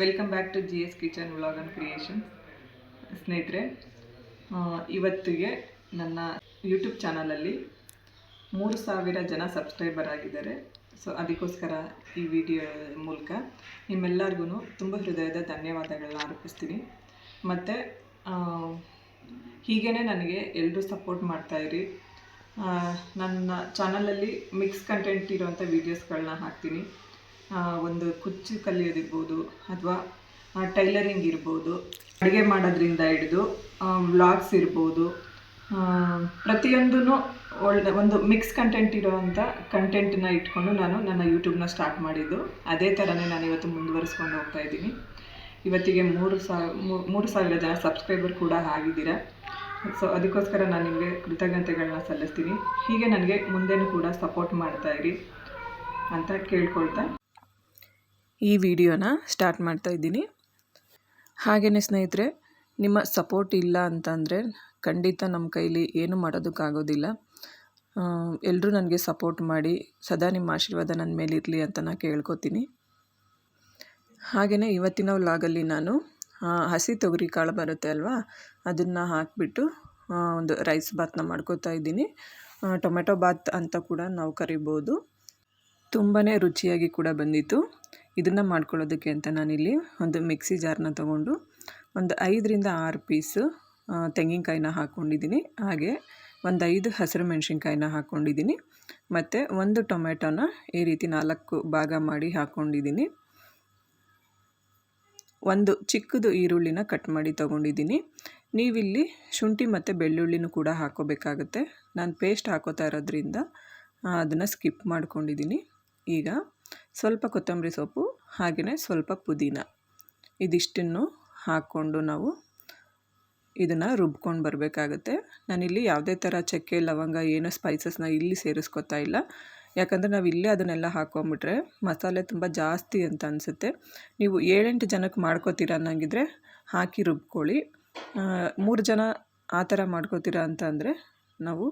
Welcome back to G S kitchen vlog and creation ಸ್ನೇಹಿತರೆ ಇವತ್ತಿಗೆ ನನ್ನ ಯೂಟ್ಯೂಬ್ ಚಾನಲಲ್ಲಿ ಮೂರು ಸಾವಿರ ಜನ ಸಬ್ಸ್ಕ್ರೈಬರ್ ಆಗಿದ್ದಾರೆ. ಸೊ ಅದಕ್ಕೋಸ್ಕರ ಈ ವಿಡಿಯೋ ಮೂಲಕ ನಿಮ್ಮೆಲ್ಲರಿಗೂ ತುಂಬ ಹೃದಯದ ಧನ್ಯವಾದಗಳನ್ನ ಅರ್ಪಿಸ್ತೀನಿ. ಮತ್ತು ಹೀಗೇ ನನಗೆ ಎಲ್ಲರೂ ಸಪೋರ್ಟ್ ಮಾಡ್ತಾಯಿರಿ ನನ್ನ ಚಾನಲಲ್ಲಿ ಮಿಕ್ಸ್ ಕಂಟೆಂಟ್ ಇರುವಂಥ ವೀಡಿಯೋಸ್ಗಳನ್ನ ಹಾಕ್ತೀನಿ. ಒಂದು ಕುಚ್ಚು ಕಲಿಯೋದಿರ್ಬೋದು ಅಥವಾ ಟೈಲರಿಂಗ್ ಇರ್ಬೋದು. ಅಡುಗೆ ಮಾಡೋದ್ರಿಂದ ಹಿಡಿದು ವ್ಲಾಗ್ಸ್ ಇರ್ಬೋದು. ಪ್ರತಿಯೊಂದೂ ಒಳ್ಳೆ, ಒಂದು ಮಿಕ್ಸ್ ಕಂಟೆಂಟ್ ಇರೋವಂಥ ಕಂಟೆಂಟನ್ನ ಇಟ್ಕೊಂಡು ನಾನು ನನ್ನ ಯೂಟ್ಯೂಬ್ನ ಸ್ಟಾರ್ಟ್ ಮಾಡಿದ್ದು. ಅದೇ ಥರನೇ ನಾನು ಇವತ್ತು ಮುಂದುವರಿಸ್ಕೊಂಡು ಹೋಗ್ತಾ ಇದ್ದೀನಿ. ಇವತ್ತಿಗೆ ಮೂರು ಸಾವಿರ ಮೂರು ಸಾವಿರ ಜನ ಸಬ್ಸ್ಕ್ರೈಬರ್ ಕೂಡ ಆಗಿದ್ದೀರಾ. ಸೊ, ಅದಕ್ಕೋಸ್ಕರ ನಾನು ನಿಮಗೆ ಕೃತಜ್ಞತೆಗಳನ್ನ ಸಲ್ಲಿಸ್ತೀನಿ. ಹೀಗೆ ನನಗೆ ಮುಂದೆನೂ ಕೂಡ ಸಪೋರ್ಟ್ ಮಾಡ್ತಾ ಇರಿ ಅಂತ ಕೇಳ್ಕೊಳ್ತಾ ಈ ವಿಡಿಯೋನ ಸ್ಟಾರ್ಟ್ ಮಾಡ್ತಾ ಇದ್ದೀನಿ. ಹಾಗೆಯೇ ಸ್ನೇಹಿತರೆ, ನಿಮ್ಮ ಸಪೋರ್ಟ್ ಇಲ್ಲ ಅಂತಂದರೆ ಖಂಡಿತ ನಮ್ಮ ಕೈಲಿ ಏನು ಮಾಡೋದಕ್ಕಾಗೋದಿಲ್ಲ. ಎಲ್ಲರೂ ನನಗೆ ಸಪೋರ್ಟ್ ಮಾಡಿ, ಸದಾ ನಿಮ್ಮ ಆಶೀರ್ವಾದ ನನ್ನ ಮೇಲೆ ಇರಲಿ ಅಂತ ನಾನು ಕೇಳ್ಕೊತೀನಿ. ಹಾಗೆಯೇ ಇವತ್ತಿನ ಲಾಗಲ್ಲಿ ನಾನು ಹಸಿ ತೊಗರಿ ಕಾಳು ಬರುತ್ತೆ ಅಲ್ವಾ? ಅದನ್ನು ಹಾಕಿಬಿಟ್ಟು ಒಂದು ರೈಸ್ ಬಾತ್ನ ಮಾಡ್ಕೋತಾ ಇದ್ದೀನಿ. ಟೊಮೆಟೊ ಬಾತ್ ಅಂತ ಕೂಡ ನಾವು ಕರಿಬೋದು. ತುಂಬಾ ರುಚಿಯಾಗಿ ಕೂಡ ಬಂದಿತ್ತು. ಇದನ್ನು ಮಾಡ್ಕೊಳ್ಳೋದಕ್ಕೆ ಅಂತ ನಾನಿಲ್ಲಿ ಒಂದು ಮಿಕ್ಸಿ ಜಾರ್ನ ತಗೊಂಡು ಒಂದು ಐದರಿಂದ ಆರು ಪೀಸು ತೆಂಗಿನಕಾಯಿನ ಹಾಕ್ಕೊಂಡಿದ್ದೀನಿ ಹಾಗೆ ಒಂದು ಐದು ಹಸಿರು ಮೆಣಸಿನ್ಕಾಯಿನ ಹಾಕ್ಕೊಂಡಿದ್ದೀನಿ ಮತ್ತು ಒಂದು ಟೊಮೆಟೊನ ಈ ರೀತಿ ನಾಲ್ಕು ಭಾಗ ಮಾಡಿ ಹಾಕ್ಕೊಂಡಿದ್ದೀನಿ ಒಂದು ಚಿಕ್ಕದು ಈರುಳ್ಳಿನ ಕಟ್ ಮಾಡಿ ತೊಗೊಂಡಿದ್ದೀನಿ. ನೀವಿಲ್ಲಿ ಶುಂಠಿ ಮತ್ತು ಬೆಳ್ಳುಳ್ಳಿನೂ ಕೂಡ ಹಾಕೋಬೇಕಾಗುತ್ತೆ. ನಾನು ಪೇಸ್ಟ್ ಹಾಕೋತಾ ಇರೋದ್ರಿಂದ ಅದನ್ನು ಸ್ಕಿಪ್ ಮಾಡ್ಕೊಂಡಿದ್ದೀನಿ. ಈಗ ಸ್ವಲ್ಪ ಕೊತ್ತಂಬರಿ ಸೊಪ್ಪು, ಹಾಗೆಯೇ ಸ್ವಲ್ಪ ಪುದೀನ. ಇದಿಷ್ಟನ್ನು ಹಾಕ್ಕೊಂಡು ನಾವು ಇದನ್ನು ರುಬ್ಕೊಂಡು ಬರಬೇಕಾಗುತ್ತೆ. ನಾನಿಲ್ಲಿ ಯಾವುದೇ ಥರ ಚಕ್ಕೆ, ಲವಂಗ, ಏನೋ ಸ್ಪೈಸಸ್ನ ಇಲ್ಲಿ ಸೇರಿಸ್ಕೊತಾ ಇಲ್ಲ. ಯಾಕಂದರೆ ನಾವು ಇಲ್ಲೇ ಅದನ್ನೆಲ್ಲ ಹಾಕೊಂಬಿಟ್ರೆ ಮಸಾಲೆ ತುಂಬ ಜಾಸ್ತಿ ಅಂತ ಅನಿಸುತ್ತೆ. ನೀವು ಏಳೆಂಟು ಜನಕ್ಕೆ ಮಾಡ್ಕೋತೀರ ಅನ್ನಂಗಿದ್ರೆ ಹಾಕಿ ರುಬ್ಕೊಳ್ಳಿ. ಮೂರು ಜನ ಆ ಥರ ಮಾಡ್ಕೋತೀರ ಅಂತ ಅಂದರೆ ನಾವು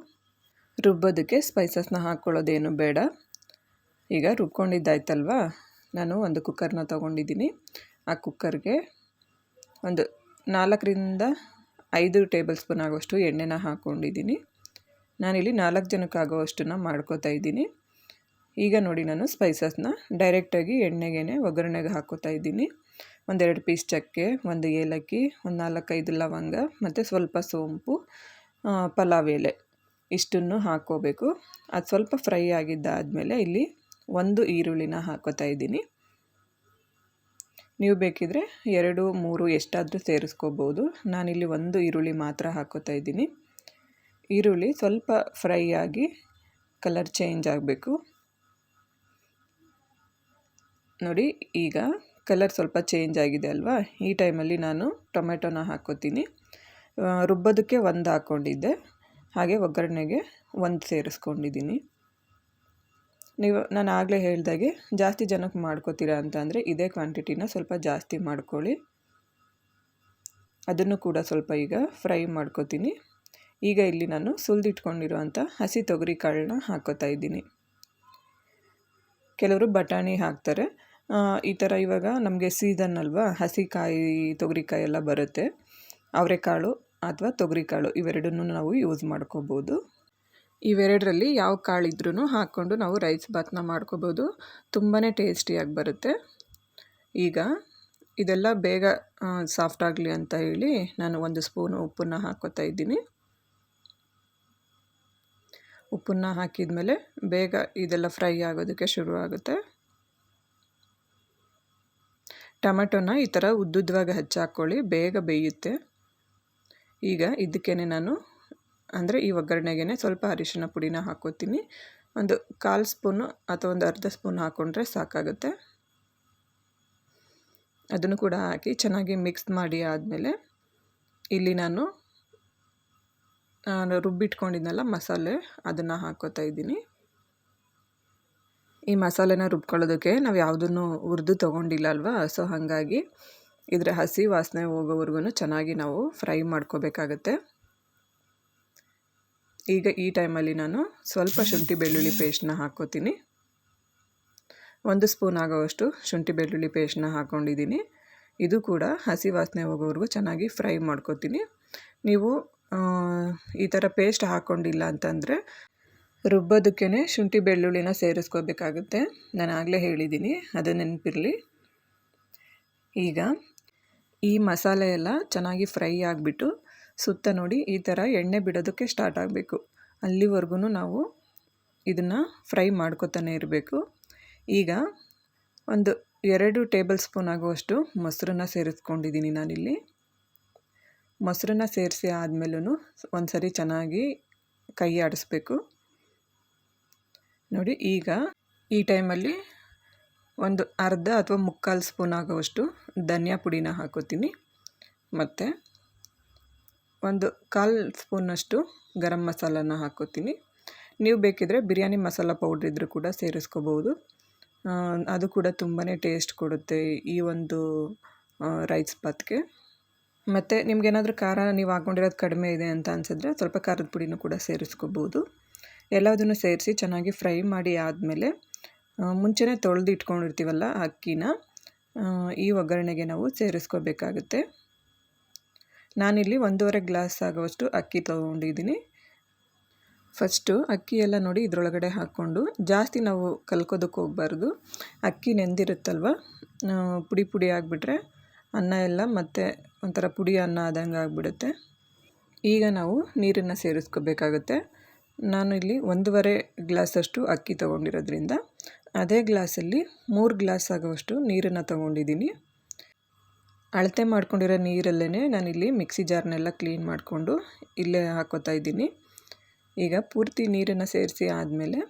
ರುಬ್ಬೋದಕ್ಕೆ ಸ್ಪೈಸಸ್ನ ಹಾಕ್ಕೊಳ್ಳೋದೇನು ಬೇಡ. ಈಗ ರುಬ್ಕೊಂಡಿದ್ದಾಯ್ತಲ್ವಾ? ನಾನು ಒಂದು ಕುಕ್ಕರ್ನ ತೊಗೊಂಡಿದ್ದೀನಿ. ಆ ಕುಕ್ಕರ್ಗೆ ಒಂದು ನಾಲ್ಕರಿಂದ ಐದು ಟೇಬಲ್ ಸ್ಪೂನ್ ಆಗೋಷ್ಟು ಎಣ್ಣೆನ ಹಾಕ್ಕೊಂಡಿದ್ದೀನಿ ನಾನಿಲ್ಲಿ ನಾಲ್ಕು ಜನಕ್ಕಾಗುವಷ್ಟನ್ನು ಮಾಡ್ಕೋತಾ ಇದ್ದೀನಿ. ಈಗ ನೋಡಿ ನಾನು ಸ್ಪೈಸಸ್ನ ಡೈರೆಕ್ಟಾಗಿ ಎಣ್ಣೆಗೆ ಒಗ್ಗರಣೆಗೆ ಹಾಕೋತಾ ಇದ್ದೀನಿ. ಒಂದೆರಡು ಪೀಸ್ ಚಕ್ಕೆ, ಒಂದು ಏಲಕ್ಕಿ, ಒಂದು ನಾಲ್ಕೈದು ಲವಂಗ ಮತ್ತು ಸ್ವಲ್ಪ ಸೋಂಪು ಪಲಾವ್ ಎಲೆ ಇಷ್ಟನ್ನು ಹಾಕ್ಕೋಬೇಕು. ಅದು ಸ್ವಲ್ಪ ಫ್ರೈ ಆಗಿದ್ದಾದಮೇಲೆ ಇಲ್ಲಿ ಒಂದು ಈರುಳ್ಳಿನ ಹಾಕೋತಾ ಇದ್ದೀನಿ. ನೀವು ಬೇಕಿದ್ರೆ ಎರಡು, ಮೂರು ಎಷ್ಟಾದರೂ ಸೇರಿಸ್ಕೋಬೋದು. ನಾನಿಲ್ಲಿ ಒಂದು ಈರುಳ್ಳಿ ಮಾತ್ರ ಹಾಕೋತಾ ಇದ್ದೀನಿ. ಈರುಳ್ಳಿ ಸ್ವಲ್ಪ ಫ್ರೈ ಆಗಿ ಕಲರ್ ಚೇಂಜ್ ಆಗಬೇಕು. ನೋಡಿ, ಈಗ ಕಲರ್ ಸ್ವಲ್ಪ ಚೇಂಜ್ ಆಗಿದೆ ಅಲ್ವಾ? ಈ ಟೈಮಲ್ಲಿ ನಾನು ಟೊಮೆಟೊನ ಹಾಕೋತೀನಿ. ರುಬ್ಬೋದಕ್ಕೆ ಒಂದು ಹಾಕ್ಕೊಂಡಿದ್ದೆ ಹಾಗೆ ಒಗ್ಗರಣೆಗೆ ಒಂದು ಸೇರಿಸ್ಕೊಂಡಿದ್ದೀನಿ. ನೀವು ನಾನು ಆಗಲೇ ಹೇಳಿದಾಗೆ ಜಾಸ್ತಿ ಜನಕ್ಕೆ ಮಾಡ್ಕೋತೀರಾ ಅಂತಂದರೆ ಇದೇ ಕ್ವಾಂಟಿಟಿನ ಸ್ವಲ್ಪ ಜಾಸ್ತಿ ಮಾಡ್ಕೊಳ್ಳಿ. ಅದನ್ನು ಕೂಡ ಸ್ವಲ್ಪ ಈಗ ಫ್ರೈ ಮಾಡ್ಕೋತೀನಿ. ಈಗ ಇಲ್ಲಿ ನಾನು ಸುಲಿದಿಟ್ಕೊಂಡಿರುವಂಥ ಹಸಿ ತೊಗರಿ ಕಾಳನ್ನ ಹಾಕೋತಾ ಇದ್ದೀನಿ. ಕೆಲವರು ಬಟಾಣಿ ಹಾಕ್ತಾರೆ. ಈ ಥರ ಇವಾಗ ನಮಗೆ ಸೀಸನ್ ಅಲ್ವಾ? ಹಸಿ ಕಾಯಿ ತೊಗರಿಕಾಯಿ ಎಲ್ಲ ಬರುತ್ತೆ. ಅವರೆಕಾಳು ಅಥವಾ ತೊಗರಿಕಾಳು ಇವೆರಡನ್ನೂ ನಾವು ಯೂಸ್ ಮಾಡ್ಕೋಬೋದು. ಇವೆರಡರಲ್ಲಿ ಯಾವ ಕಾಳಿದ್ರೂ ಹಾಕ್ಕೊಂಡು ನಾವು ರೈಸ್ ಬಾತ್ನ ಮಾಡ್ಕೋಬೋದು. ತುಂಬಾ ಟೇಸ್ಟಿಯಾಗಿ ಬರುತ್ತೆ. ಈಗ ಇದೆಲ್ಲ ಬೇಗ ಸಾಫ್ಟ್ ಆಗಲಿ ಅಂತ ಹೇಳಿ ನಾನು ಒಂದು ಸ್ಪೂನ್ ಉಪ್ಪನ್ನು ಹಾಕೋತಾ ಇದ್ದೀನಿ. ಉಪ್ಪನ್ನು ಹಾಕಿದ ಮೇಲೆ ಬೇಗ ಇದೆಲ್ಲ ಫ್ರೈ ಆಗೋದಕ್ಕೆ ಶುರು ಆಗುತ್ತೆ. ಟೊಮೆಟೊನ ಈ ಥರ ಉದ್ದುದ್ದವಾಗಿ ಹಚ್ಚಾಕ್ಕೊಳ್ಳಿ, ಬೇಗ ಬೇಯುತ್ತೆ. ಈಗ ಇದಕ್ಕೇ ನಾನು ಅಂದರೆ ಈ ಒಗ್ಗರಣೆಗೆ ಸ್ವಲ್ಪ ಅರಿಶಿನ ಪುಡಿನ ಹಾಕೋತೀನಿ. ಒಂದು ಕಾಲು ಸ್ಪೂನು ಅಥವಾ ಒಂದು ಅರ್ಧ ಸ್ಪೂನ್ ಹಾಕ್ಕೊಂಡ್ರೆ ಸಾಕಾಗುತ್ತೆ. ಅದನ್ನು ಕೂಡ ಹಾಕಿ ಚೆನ್ನಾಗಿ ಮಿಕ್ಸ್ ಮಾಡಿ ಆದಮೇಲೆ ಇಲ್ಲಿ ನಾನು ನಾನು ರುಬ್ಬಿಟ್ಕೊಂಡಿದ್ನಲ್ಲ ಮಸಾಲೆ, ಅದನ್ನು ಹಾಕ್ಕೋತಾ ಇದ್ದೀನಿ. ಈ ಮಸಾಲೆನ ರುಬ್ಕೊಳ್ಳೋದಕ್ಕೆ ನಾವು ಯಾವುದನ್ನು ಹುರಿದು ತೊಗೊಂಡಿಲ್ಲ ಅಲ್ವಾ? ಸೊ ಹಾಗಾಗಿ ಇದರ ಹಸಿ ವಾಸನೆ ಹೋಗೋವರೆಗೂ ಚೆನ್ನಾಗಿ ನಾವು ಫ್ರೈ ಮಾಡ್ಕೋಬೇಕಾಗತ್ತೆ. ಈಗ ಈ ಟೈಮಲ್ಲಿ ನಾನು ಸ್ವಲ್ಪ ಶುಂಠಿ ಬೆಳ್ಳುಳ್ಳಿ ಪೇಸ್ಟ್ನ ಹಾಕ್ಕೋತೀನಿ. ಒಂದು ಸ್ಪೂನ್ ಆಗೋವಷ್ಟು ಶುಂಠಿ ಬೆಳ್ಳುಳ್ಳಿ ಪೇಸ್ಟ್ನ ಹಾಕ್ಕೊಂಡಿದ್ದೀನಿ. ಇದು ಕೂಡ ಹಸಿ ವಾಸನೆ ಹೋಗೋವರೆಗೂ ಚೆನ್ನಾಗಿ ಫ್ರೈ ಮಾಡ್ಕೊತೀನಿ. ನೀವು ಈ ಥರ ಪೇಸ್ಟ್ ಹಾಕ್ಕೊಂಡಿಲ್ಲ ಅಂತಂದರೆ ರುಬ್ಬೋದಕ್ಕೇ ಶುಂಠಿ ಬೆಳ್ಳುಳ್ಳಿನ ಸೇರಿಸ್ಕೋಬೇಕಾಗುತ್ತೆ. ನಾನು ಆಗಲೇ ಹೇಳಿದ್ದೀನಿ, ಅದು ನೆನಪಿರಲಿ. ಈಗ ಈ ಮಸಾಲೆ ಎಲ್ಲ ಚೆನ್ನಾಗಿ ಫ್ರೈ ಆಗಿಬಿಟ್ಟು ಸುತ್ತ ನೋಡಿ ಈ ಥರ ಎಣ್ಣೆ ಬಿಡೋದಕ್ಕೆ ಸ್ಟಾರ್ಟ್ ಆಗಬೇಕು. ಅಲ್ಲಿವರೆಗೂ ನಾವು ಇದನ್ನು ಫ್ರೈ ಮಾಡ್ಕೋತಾನೆ ಇರಬೇಕು. ಈಗ ಒಂದು ಎರಡು ಟೇಬಲ್ ಸ್ಪೂನ್ ಆಗುವಷ್ಟು ಮೊಸರನ್ನ ಸೇರಿಸ್ಕೊಂಡಿದ್ದೀನಿ ನಾನಿಲ್ಲಿ. ಮೊಸರನ್ನ ಸೇರಿಸಿ ಆದಮೇಲೂ ಒಂದು ಸರಿ ಚೆನ್ನಾಗಿ ಕೈ ಆಡಿಸ್ಬೇಕು. ನೋಡಿ ಈಗ ಈ ಟೈಮಲ್ಲಿ ಒಂದು ಅರ್ಧ ಅಥವಾ ಮುಕ್ಕಾಲು ಸ್ಪೂನ್ ಆಗುವಷ್ಟು ಧನಿಯಾ ಪುಡಿನ ಹಾಕೋತೀನಿ. ಮತ್ತು ಒಂದು ಕಾಲು ಸ್ಪೂನಷ್ಟು ಗರಂ ಮಸಾಲನ ಹಾಕೋತೀನಿ. ನೀವು ಬೇಕಿದ್ದರೆ ಬಿರಿಯಾನಿ ಮಸಾಲ ಪೌಡ್ರ್ ಇದ್ದರೂ ಕೂಡ ಸೇರಿಸ್ಕೋಬೋದು. ಅದು ಕೂಡ ತುಂಬಾ ಟೇಸ್ಟ್ ಕೊಡುತ್ತೆ ಈ ಒಂದು ರೈಸ್ ಬಾತ್ಗೆ ಮತ್ತು ನಿಮಗೇನಾದರೂ ಖಾರ ನೀವು ಹಾಕ್ಕೊಂಡಿರೋದು ಕಡಿಮೆ ಇದೆ ಅಂತ ಅನಿಸಿದ್ರೆ ಸ್ವಲ್ಪ ಖಾರದ ಪುಡಿನೂ ಕೂಡ ಸೇರಿಸ್ಕೋಬೋದು. ಎಲ್ಲದನ್ನು ಸೇರಿಸಿ ಚೆನ್ನಾಗಿ ಫ್ರೈ ಮಾಡಿ ಆದಮೇಲೆ ಮುಂಚೆನೇ ತೊಳೆದು ಇಟ್ಕೊಂಡಿರ್ತೀವಲ್ಲ ಅಕ್ಕಿನ ಈ ಒಗ್ಗರಣೆಗೆ ನಾವು ಸೇರಿಸ್ಕೋಬೇಕಾಗುತ್ತೆ. ನಾನಿಲ್ಲಿ ಒಂದೂವರೆ ಗ್ಲಾಸ್ ಆಗುವಷ್ಟು ಅಕ್ಕಿ ತೊಗೊಂಡಿದ್ದೀನಿ. ಫಸ್ಟು ಅಕ್ಕಿ ಎಲ್ಲ ನೋಡಿ ಇದರೊಳಗಡೆ ಹಾಕ್ಕೊಂಡು ಜಾಸ್ತಿ ನಾವು ಕಲ್ಕೋದಕ್ಕೆ ಹೋಗಬಾರ್ದು. ಅಕ್ಕಿ ನೆಂದಿರುತ್ತಲ್ವ? ಪುಡಿ ಪುಡಿ ಆಗಿಬಿಟ್ರೆ ಅನ್ನ ಎಲ್ಲ ಮತ್ತೆ ಒಂಥರ ಪುಡಿ ಅನ್ನ ಆದಂಗೆ ಆಗಿಬಿಡುತ್ತೆ. ಈಗ ನಾವು ನೀರನ್ನು ಸೇರಿಸ್ಕೋಬೇಕಾಗುತ್ತೆ. ನಾನು ಇಲ್ಲಿ ಒಂದೂವರೆ ಗ್ಲಾಸಷ್ಟು ಅಕ್ಕಿ ತೊಗೊಂಡಿರೋದ್ರಿಂದ, ಅದೇ ಗ್ಲಾಸಲ್ಲಿ ಮೂರು ಗ್ಲಾಸ್ ಆಗುವಷ್ಟು ನೀರನ್ನು ತೊಗೊಂಡಿದ್ದೀನಿ. ಅಳತೆ ಮಾಡ್ಕೊಂಡಿರೋ ನೀರಲ್ಲೇ ನಾನಿಲ್ಲಿ ಮಿಕ್ಸಿ ಜಾರ್ನೆಲ್ಲ ಕ್ಲೀನ್ ಮಾಡಿಕೊಂಡು ಇಲ್ಲೇ ಹಾಕೋತಾ ಇದ್ದೀನಿ. ಈಗ ಪೂರ್ತಿ ನೀರನ್ನು ಸೇರಿಸಿ ಆದಮೇಲೆ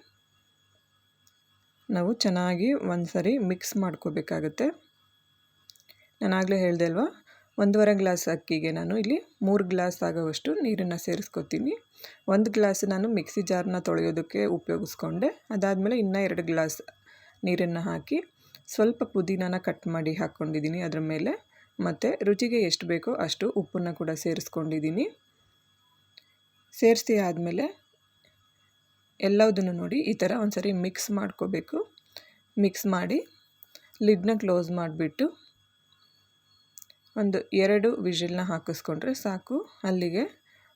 ನಾವು ಚೆನ್ನಾಗಿ ಒಂದು ಸರಿ ಮಿಕ್ಸ್ ಮಾಡ್ಕೋಬೇಕಾಗತ್ತೆ. ನಾನು ಆಗಲೇ ಹೇಳಿದೆ ಅಲ್ವಾ, ಒಂದೂವರೆ ಗ್ಲಾಸ್ ಅಕ್ಕಿಗೆ ನಾನು ಇಲ್ಲಿ ಮೂರು ಗ್ಲಾಸ್ ಆಗೋವಷ್ಟು ನೀರನ್ನು ಸೇರಿಸ್ಕೊತೀನಿ. ಒಂದು ಗ್ಲಾಸ್ ನಾನು ಮಿಕ್ಸಿ ಜಾರ್ನ ತೊಳೆಯೋದಕ್ಕೆ ಉಪಯೋಗಿಸ್ಕೊಂಡೆ. ಅದಾದಮೇಲೆ ಇನ್ನೂ ಎರಡು ಗ್ಲಾಸ್ ನೀರನ್ನು ಹಾಕಿ ಸ್ವಲ್ಪ ಪುದೀನಾನ ಕಟ್ ಮಾಡಿ ಹಾಕ್ಕೊಂಡಿದ್ದೀನಿ ಅದರ ಮೇಲೆ. ಮತ್ತು ರುಚಿಗೆ ಎಷ್ಟು ಬೇಕೋ ಅಷ್ಟು ಉಪ್ಪನ್ನು ಕೂಡ ಸೇರಿಸ್ಕೊಂಡಿದ್ದೀನಿ. ಸೇರಿಸಿ ಆದಮೇಲೆ ಎಲ್ಲದನ್ನು ನೋಡಿ ಈ ಥರ ಒಂದು ಸರಿ ಮಿಕ್ಸ್ ಮಾಡ್ಕೋಬೇಕು. ಮಿಕ್ಸ್ ಮಾಡಿ ಲಿಡ್ನ ಕ್ಲೋಸ್ ಮಾಡಿಬಿಟ್ಟು ಒಂದು ಎರಡು ವಿಷಿಲ್ನ ಹಾಕಿಸ್ಕೊಂಡ್ರೆ ಸಾಕು. ಅಲ್ಲಿಗೆ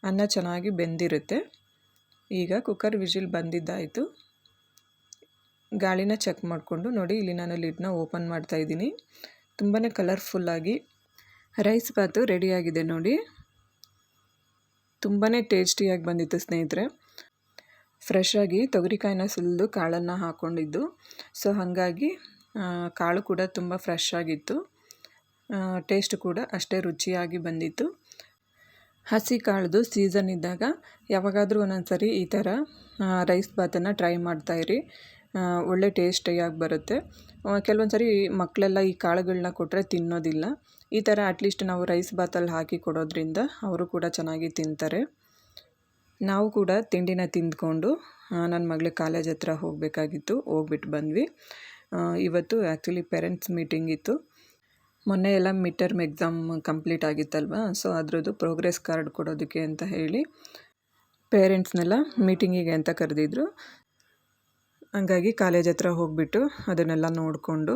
ಅನ್ನ ಚೆನ್ನಾಗಿ ಬೆಂದಿರುತ್ತೆ. ಈಗ ಕುಕ್ಕರ್ ವಿಷಿಲ್ ಬಂದಿದ್ದಾಯಿತು. ಗಾಳಿನ ಚೆಕ್ ಮಾಡಿಕೊಂಡು ನೋಡಿ ಇಲ್ಲಿ ನಾನು ಲಿಡ್ನ ಓಪನ್ ಮಾಡ್ತಾ ಇದ್ದೀನಿ. ತುಂಬಾ ಕಲರ್ಫುಲ್ಲಾಗಿ ರೈಸ್ ಬಾತು ರೆಡಿಯಾಗಿದೆ ನೋಡಿ. ತುಂಬಾ ಟೇಸ್ಟಿಯಾಗಿ ಬಂದಿತ್ತು ಸ್ನೇಹಿತರೆ. ಫ್ರೆಶ್ ತೊಗರಿಕಾಯಿನ ಸುಲಿದು ಕಾಳನ್ನು ಹಾಕ್ಕೊಂಡಿದ್ದು ಸೊ ಹಾಗಾಗಿ ಕಾಳು ಕೂಡ ತುಂಬ ಫ್ರೆಶ್ ಆಗಿತ್ತು. ಟೇಸ್ಟ್ ಕೂಡ ಅಷ್ಟೇ ರುಚಿಯಾಗಿ ಬಂದಿತ್ತು. ಹಸಿ ಕಾಳ್ದು ಸೀಸನ್ ಇದ್ದಾಗ ಯಾವಾಗಾದರೂ ಒಂದೊಂದು ಸರಿ ಈ ಥರ ರೈಸ್ ಬಾತನ್ನು ಟ್ರೈ ಮಾಡ್ತಾಯಿರಿ ಒಳ್ಳೆ ಟೇಸ್ಟಿಯಾಗಿ ಬರುತ್ತೆ. ಕೆಲವೊಂದು ಸರಿ ಮಕ್ಕಳೆಲ್ಲ ಈ ಕಾಳುಗಳನ್ನ ಕೊಟ್ಟರೆ ತಿನ್ನೋದಿಲ್ಲ. ಈ ಥರ ಅಟ್ಲೀಸ್ಟ್ ನಾವು ರೈಸ್ ಬಾತಲ್ಲಿ ಹಾಕಿ ಕೊಡೋದ್ರಿಂದ ಅವರು ಕೂಡ ಚೆನ್ನಾಗಿ ತಿಂತಾರೆ. ನಾವು ಕೂಡ ತಿಂಡಿನ ತಿಂದ್ಕೊಂಡು ನನ್ನ ಮಗಳ ಕಾಲೇಜ್ ಹತ್ರ ಹೋಗಬೇಕಾಗಿತ್ತು ಹೋಗ್ಬಿಟ್ಟು ಬಂದ್ವಿ. ಇವತ್ತು ಆ್ಯಕ್ಚುಲಿ ಪೇರೆಂಟ್ಸ್ ಮೀಟಿಂಗ್ ಇತ್ತು. ಮೊನ್ನೆ ಎಲ್ಲ ಮಿಡ್ ಟರ್ಮ್ ಎಕ್ಸಾಮ್ ಕಂಪ್ಲೀಟ್ ಆಗಿತ್ತಲ್ವ? ಸೊ ಅದರದ್ದು ಪ್ರೋಗ್ರೆಸ್ ಕಾರ್ಡ್ ಕೊಡೋದಕ್ಕೆ ಅಂತ ಹೇಳಿ ಪೇರೆಂಟ್ಸ್ನೆಲ್ಲ ಮೀಟಿಂಗಿಗೆ ಅಂತ ಕರೆದಿದ್ರು. ಹಂಗಾಗಿ ಕಾಲೇಜ್ ಹತ್ರ ಹೋಗಿಬಿಟ್ಟು ಅದನ್ನೆಲ್ಲ ನೋಡಿಕೊಂಡು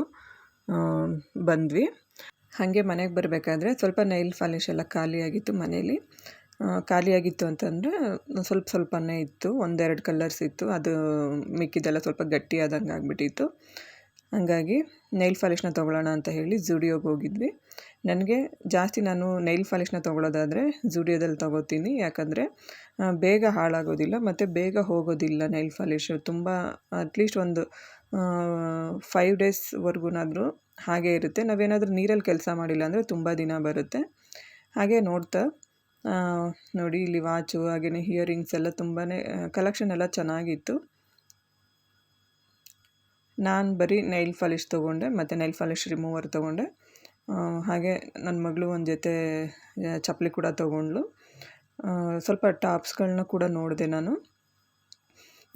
ಬಂದ್ವಿ. ಹಾಗೆ ಮನೆಗೆ ಬರಬೇಕಾದ್ರೆ ಸ್ವಲ್ಪ ನೈಲ್ ಫಾಲಿಶ್ ಎಲ್ಲ ಖಾಲಿಯಾಗಿತ್ತು ಮನೇಲಿ. ಖಾಲಿಯಾಗಿತ್ತು ಅಂತಂದರೆ ಸ್ವಲ್ಪ ಸ್ವಲ್ಪನೇ ಇತ್ತು, ಒಂದೆರಡು ಕಲರ್ಸ್ ಇತ್ತು. ಅದು ಮಿಕ್ಕಿದೆಲ್ಲ ಸ್ವಲ್ಪ ಗಟ್ಟಿಯಾದಂಗೆ ಆಗಿಬಿಟ್ಟಿತ್ತು ಹಂಗಾಗಿ ನೈಲ್ ಫಾಲಿಶ್ನ ತೊಗೊಳ್ಳೋಣ ಅಂತ ಹೇಳಿ ಝುಡಿಯೋಗೆ ಹೋಗಿದ್ವಿ. ನನಗೆ ಜಾಸ್ತಿ ನಾನು ನೈಲ್ ಫಾಲಿಶ್ನ ತೊಗೊಳೋದಾದರೆ ಜುಡಿಯೋದಲ್ಲಿ ತೊಗೋತೀನಿ. ಯಾಕಂದರೆ ಬೇಗ ಹಾಳಾಗೋದಿಲ್ಲ ಮತ್ತು ಬೇಗ ಹೋಗೋದಿಲ್ಲ ನೈಲ್ ಫಾಲಿಶ್ ತುಂಬ ಅಟ್ಲೀಸ್ಟ್ ಒಂದು ಫೈವ್ ಡೇಸ್ವರೆಗೂನಾದರೂ ಹಾಗೇ ಇರುತ್ತೆ. ನಾವೇನಾದರೂ ನೀರಲ್ಲಿ ಕೆಲಸ ಮಾಡಿಲ್ಲ ಅಂದರೆ ತುಂಬ ದಿನ ಬರುತ್ತೆ. ಹಾಗೆ ನೋಡ್ತಾ ನೋಡಿ ಇಲ್ಲಿ ವಾಚು ಹಾಗೆಯೇ ಹಿಯರಿಂಗ್ಸ್ ಎಲ್ಲ ತುಂಬಾ ಕಲೆಕ್ಷನ್ ಎಲ್ಲ ಚೆನ್ನಾಗಿತ್ತು. ನಾನು ಬರೀ ನೈಲ್ ಫಾಲಿಶ್ ತೊಗೊಂಡೆ, ಮತ್ತು ನೈಲ್ ಫಾಲಿಶ್ ರಿಮೂವರ್ ತೊಗೊಂಡೆ. ಹಾಗೆ ನನ್ನ ಮಗಳು ಒಂದು ಜೊತೆ ಚಪ್ಪಲಿ ಕೂಡ ತೊಗೊಂಡ್ಳು. ಸ್ವಲ್ಪ ಟಾಪ್ಸ್ಗಳನ್ನ ಕೂಡ ನೋಡಿದೆ ನಾನು.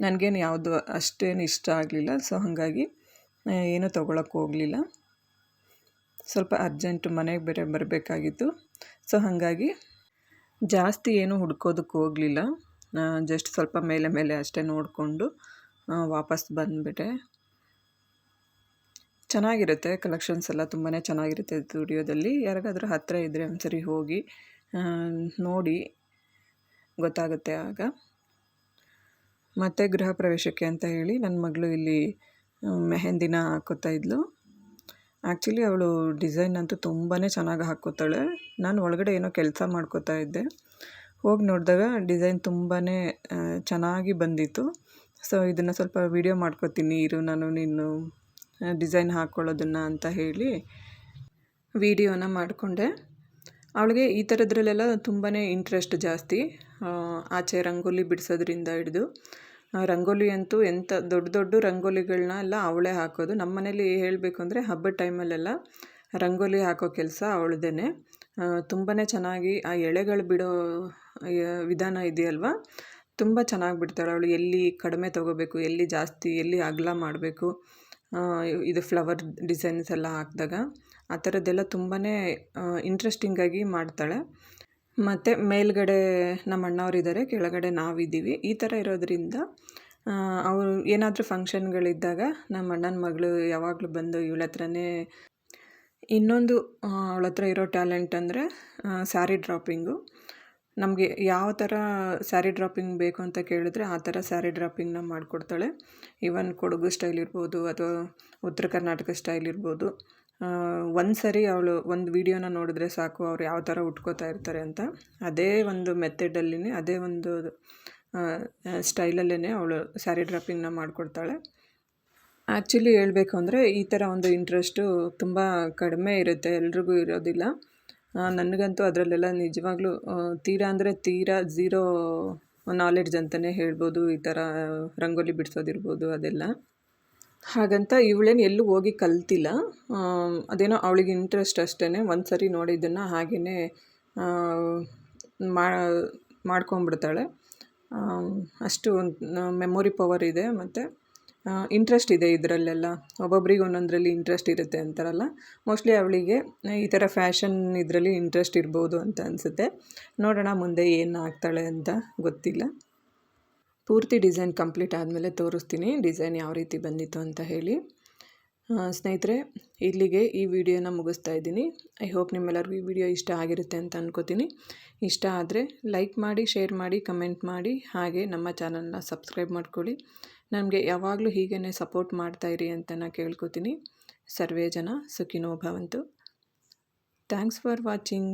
ನನಗೇನು ಯಾವುದು ಅಷ್ಟೇನು ಇಷ್ಟ ಆಗಲಿಲ್ಲ. ಸೊ, ಹಾಗಾಗಿ ಏನೂ ತೊಗೊಳಕ್ಕೆ ಹೋಗಲಿಲ್ಲ. ಸ್ವಲ್ಪ ಅರ್ಜೆಂಟ್ ಮನೆಗೆ ಬೇರೆ ಬರಬೇಕಾಗಿತ್ತು. ಸೊ, ಹಾಗಾಗಿ, ಜಾಸ್ತಿ ಏನು ಹುಡ್ಕೋದಕ್ಕೆ ಹೋಗಲಿಲ್ಲ. ಜಸ್ಟ್ ಸ್ವಲ್ಪ ಮೇಲೆ ಮೇಲೆ ಅಷ್ಟೇ ನೋಡಿಕೊಂಡು ವಾಪಸ್ ಬಂದುಬಿಟ್ಟೆ. ಚೆನ್ನಾಗಿರುತ್ತೆ ಕಲೆಕ್ಷನ್ಸ್ ಎಲ್ಲ ತುಂಬಾ ಚೆನ್ನಾಗಿರುತ್ತೆ ಸ್ಟುಡಿಯೋದಲ್ಲಿ ಯಾರಿಗಾದ್ರೂ ಹತ್ತಿರ ಇದ್ದರೆ ಒಂದ್ಸರಿ ಹೋಗಿ ನೋಡಿ, ಗೊತ್ತಾಗುತ್ತೆ ಆಗ. ಮತ್ತೆ ಗೃಹ ಪ್ರವೇಶಕ್ಕೆ ಅಂತ ಹೇಳಿ ನನ್ನ ಮಗಳು ಇಲ್ಲಿ ಮೆಹೆಂದಿನ ಹಾಕೋತಾ ಇದ್ಲು. ಆ್ಯಕ್ಚುಲಿ ಅವಳು ಡಿಸೈನ್ ಅಂತೂ ತುಂಬಾ ಚೆನ್ನಾಗಿ ಹಾಕ್ಕೋತಾಳೆ ನಾನು ಒಳಗಡೆ ಏನೋ ಕೆಲಸ ಮಾಡ್ಕೋತಾ ಇದ್ದೆ. ಹೋಗಿ ನೋಡಿದಾಗ ಡಿಸೈನ್ ತುಂಬಾ ಚೆನ್ನಾಗಿ ಬಂದಿತ್ತು. ಸೊ ಇದನ್ನು ಸ್ವಲ್ಪ ವಿಡಿಯೋ ಮಾಡ್ಕೋತೀನಿ, ಇರು, ನಾನು, ನೀನು ಡಿಸೈನ್ ಹಾಕ್ಕೊಳ್ಳೋದನ್ನು ಅಂತ ಹೇಳಿ ವಿಡಿಯೋನ ಮಾಡಿಕೊಂಡೆ. ಅವಳಿಗೆ ಈ ಥರದ್ರಲ್ಲೆಲ್ಲ ತುಂಬಾ ಇಂಟ್ರೆಸ್ಟ್ ಜಾಸ್ತಿ. ಆಚೆ ರಂಗೋಲಿ ಬಿಡಿಸೋದ್ರಿಂದ ಹಿಡಿದು. ರಂಗೋಲಿ ಅಂತೂ ಎಂಥ ದೊಡ್ಡ ದೊಡ್ಡ ರಂಗೋಲಿಗಳನ್ನ ಎಲ್ಲ ಅವಳೇ ಹಾಕೋದು. ನಮ್ಮ ಮನೇಲಿ ಹೇಳಬೇಕು ಅಂದರೆ ಹಬ್ಬದ ಟೈಮಲ್ಲೆಲ್ಲ ರಂಗೋಲಿ ಹಾಕೋ ಕೆಲಸ ಅವಳದೇ ತುಂಬಾ ಚೆನ್ನಾಗಿ ಆ ಎಳೆಗಳು ಬಿಡೋ ವಿಧಾನ ಇದೆಯಲ್ವ? ತುಂಬ ಚೆನ್ನಾಗಿ ಬಿಡ್ತಾಳೆ. ಅವಳು ಎಲ್ಲಿ ಕಡಿಮೆ ತೊಗೋಬೇಕು, ಎಲ್ಲಿ ಜಾಸ್ತಿ, ಎಲ್ಲಿ ಅಗಲ ಮಾಡಬೇಕು. ಇದು ಫ್ಲವರ್ ಡಿಸೈನ್ಸ್ ಎಲ್ಲ ಹಾಕಿದಾಗ ಆ ಥರದ್ದೆಲ್ಲ ತುಂಬಾ ಇಂಟ್ರೆಸ್ಟಿಂಗಾಗಿ ಮಾಡ್ತಾಳೆ. ಮತ್ತು ಮೇಲ್ಗಡೆ ನಮ್ಮ ಅಣ್ಣವರಿದ್ದಾರೆ ಕೆಳಗಡೆ ನಾವಿದ್ದೀವಿ ಈ ಥರ ಇರೋದ್ರಿಂದ ಅವರು ಏನಾದರೂ ಫಂಕ್ಷನ್ಗಳಿದ್ದಾಗ ನಮ್ಮ ಅಣ್ಣನ ಮಗಳು ಯಾವಾಗಲೂ ಬಂದು ಇವಳ ಹತ್ರನೇ ಇನ್ನೊಂದು ಅವಳ ಹತ್ರ ಇರೋ ಟ್ಯಾಲೆಂಟ್ ಅಂದರೆ ಸ್ಯಾರಿ ಡ್ರಾಪಿಂಗು ನಮಗೆ ಯಾವ ಥರ ಸ್ಯಾರಿ ಡ್ರಾಪಿಂಗ್ ಬೇಕು ಅಂತ ಕೇಳಿದ್ರೆ ಆ ಥರ ಸ್ಯಾರಿ ಡ್ರಾಪಿಂಗ್ನ ಮಾಡಿಕೊಡ್ತಾಳೆ. ಈವನ್ ಕೊಡಗು ಸ್ಟೈಲ್ ಇರ್ಬೋದು ಅಥವಾ ಉತ್ತರ ಕರ್ನಾಟಕ ಸ್ಟೈಲ್ ಇರ್ಬೋದು. ಒಂದು ಸರಿ ಅವಳು ಒಂದು ವೀಡಿಯೋನ ನೋಡಿದ್ರೆ ಸಾಕು ಅವ್ರು ಯಾವ ಥರ ಉಟ್ಕೋತಾ ಇರ್ತಾರೆ ಅಂತ. ಅದೇ ಒಂದು ಮೆಥಡಲ್ಲಿನೇ ಅದೇ ಒಂದು ಸ್ಟೈಲಲ್ಲೇ ಅವಳು ಸ್ಯಾರಿ ಡ್ರಾಪಿಂಗ್ನ ಮಾಡಿಕೊಡ್ತಾಳೆ. ಆ್ಯಕ್ಚುಲಿ ಹೇಳಬೇಕು ಅಂದರೆ ಈ ಥರ ಒಂದು ಇಂಟ್ರೆಸ್ಟು ತುಂಬ ಕಡಿಮೆ ಇರುತ್ತೆ, ಎಲ್ರಿಗೂ ಇರೋದಿಲ್ಲ. ನನಗಂತೂ ಅದರಲ್ಲೆಲ್ಲ ನಿಜವಾಗ್ಲೂ ತೀರಾ ಅಂದರೆ ತೀರಾ ಝೀರೋ ನಾಲೆಡ್ಜ್ ಅಂತಲೇ ಹೇಳ್ಬೋದು, ಈ ಥರ ರಂಗೋಲಿ ಬಿಡಿಸೋದಿರ್ಬೋದು ಅದೆಲ್ಲ. ಹಾಗಂತ ಇವಳೇನು ಎಲ್ಲೂ ಹೋಗಿ ಕಲ್ತಿಲ್ಲ. ಅದೇನೋ ಅವಳಿಗೆ ಇಂಟ್ರೆಸ್ಟ್ ಅಷ್ಟೇ ಒಂದು ಸರಿ ನೋಡಿದ್ದನ್ನು ಹಾಗೆಯೇ ಮಾ ಮಾಡ್ಕೊಂಬಿಡ್ತಾಳೆ ಅಷ್ಟು ಮೆಮೊರಿ ಪವರ್ ಇದೆ. ಮತ್ತು ಇಂಟ್ರೆಸ್ಟ್ ಇದೆ ಇದರಲ್ಲೆಲ್ಲ. ಒಬ್ಬೊಬ್ರಿಗೆ ಒಂದೊಂದರಲ್ಲಿ ಇಂಟ್ರೆಸ್ಟ್ ಇರುತ್ತೆ ಅಂತಾರಲ್ಲ. ಮೋಸ್ಟ್ಲಿ ಅವಳಿಗೆ ಈ ಥರ ಫ್ಯಾಷನ್ ಇದರಲ್ಲಿ ಇಂಟ್ರೆಸ್ಟ್ ಇರ್ಬೋದು ಅಂತ ಅನಿಸುತ್ತೆ. ನೋಡೋಣ ಮುಂದೆ ಏನು ಆಗ್ತಾಳೆ ಅಂತ ಗೊತ್ತಿಲ್ಲ. ಪೂರ್ತಿ ಡಿಸೈನ್ ಕಂಪ್ಲೀಟ್ ಆದಮೇಲೆ ತೋರಿಸ್ತೀನಿ ಡಿಸೈನ್ ಯಾವ ರೀತಿ ಬಂದಿತ್ತು ಅಂತ ಹೇಳಿ. ಸ್ನೇಹಿತರೆ, ಇಲ್ಲಿಗೆ ಈ ವಿಡಿಯೋನ ಮುಗಿಸ್ತಾ ಇದ್ದೀನಿ. ಐ ಹೋಪ್ ನಿಮ್ಮೆಲ್ಲರಿಗೂ ಈ ವಿಡಿಯೋ ಇಷ್ಟ ಆಗಿರುತ್ತೆ ಅಂತ ಅನ್ಕೋತೀನಿ. ಇಷ್ಟ ಆದರೆ ಲೈಕ್ ಮಾಡಿ ಶೇರ್ ಮಾಡಿ ಕಮೆಂಟ್ ಮಾಡಿ, ಹಾಗೆ ನಮ್ಮ ಚಾನಲ್ನ ಸಬ್ಸ್ಕ್ರೈಬ್ ಮಾಡ್ಕೊಳ್ಳಿ. ನಮಗೆ ಯಾವಾಗಲೂ ಹೀಗೇ ಸಪೋರ್ಟ್ ಮಾಡ್ತಾ ಇರಿ ಅಂತ ನಾನು ಕೇಳ್ಕೊತೀನಿ. ಸರ್ವೇ ಜನ ಸುಖಿನೋ ಭವಂತು. Thanks for watching.